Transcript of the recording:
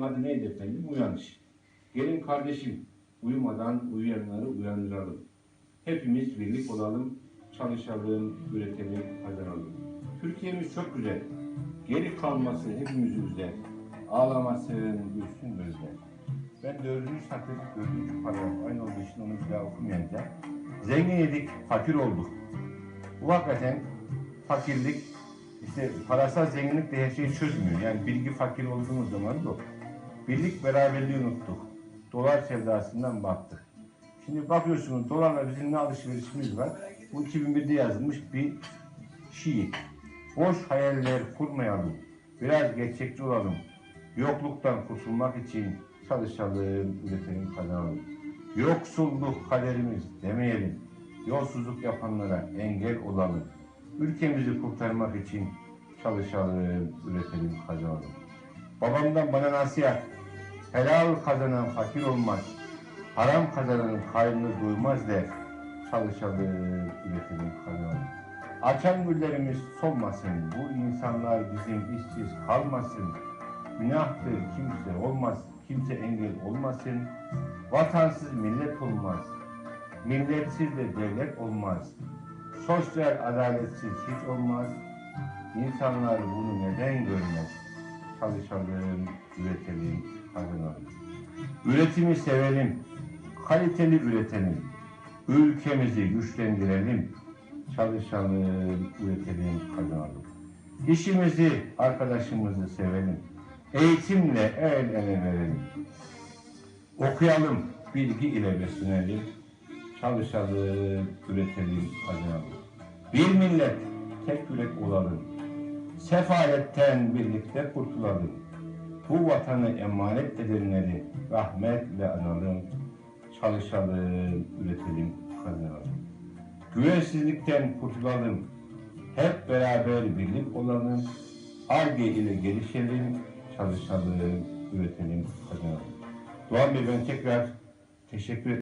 Projemizin adı neydi efendim? Uyanış. Gelin kardeşim, uyumadan uyuyanları uyandıralım. Hepimiz birlik olalım, çalışalım, üretelim, kazanalım. Türkiye'miz çok güzel. Geri kalması hepimizi üzer. Ağlamasın, gülsün gözler. Ben dördüncü satır, dördüncü paragraf aynı olduğu için onu bir daha okumayacağım. Zengin yedik, fakir olduk. Bu hakikaten fakirlik, işte parasal zenginlik de her şeyi çözmüyor. Yani bilgi fakir olduğumuz zaman yok. Birlik beraberliği unuttuk. Dolar sevdasından baktık. Şimdi bakıyorsunuz dolarla bizim ne alışverişimiz var? Bu 2001'de yazılmış bir şiir. Boş hayaller kurmayalım. Biraz gerçekçi olalım. Yokluktan kurtulmak için çalışalım, üretelim, kazanalım. Yoksulluk kaderimiz demeyelim. Yolsuzluk yapanlara engel olalım. Ülkemizi kurtarmak için çalışalım, üretelim, kazanalım. Babamdan bana nasihat. Helal kazanan fakir olmaz. Haram kazananın kaynını duymaz der. Çalışalım, üretelim, kazanalım. Açan güllerimiz solmasın. Bu insanlar bizim işsiz kalmasın. Günahtır kimse olmaz. Kimse engel olmasın. Vatansız millet olmaz. Milletsiz de devlet olmaz. Sosyal adaletsiz hiç olmaz. İnsanlar bunu neden görmez? Çalışalım, üretelim, kazanalım. Üretimi sevelim, kaliteli üretelim. Ülkemizi güçlendirelim. Çalışalım, üretelim, kazanalım. İşimizi, arkadaşımızı sevelim. Eğitimle el ele verelim. Okuyalım, bilgi ile beslenelim. Çalışalım, üretelim, kazanalım. Bir millet, tek yürek olalım. Sefaletten birlikte kurtulalım. Bu vatanı emanet edenleri rahmetle analım. Çalışalım, üretelim, kazanalım. Güvensizlikten kurtulalım. Hep beraber birlik olalım. Arge ile gelişelim, çalışalım, üretelim, kazanalım. Doğan Bey ben tekrar teşekkür ederim.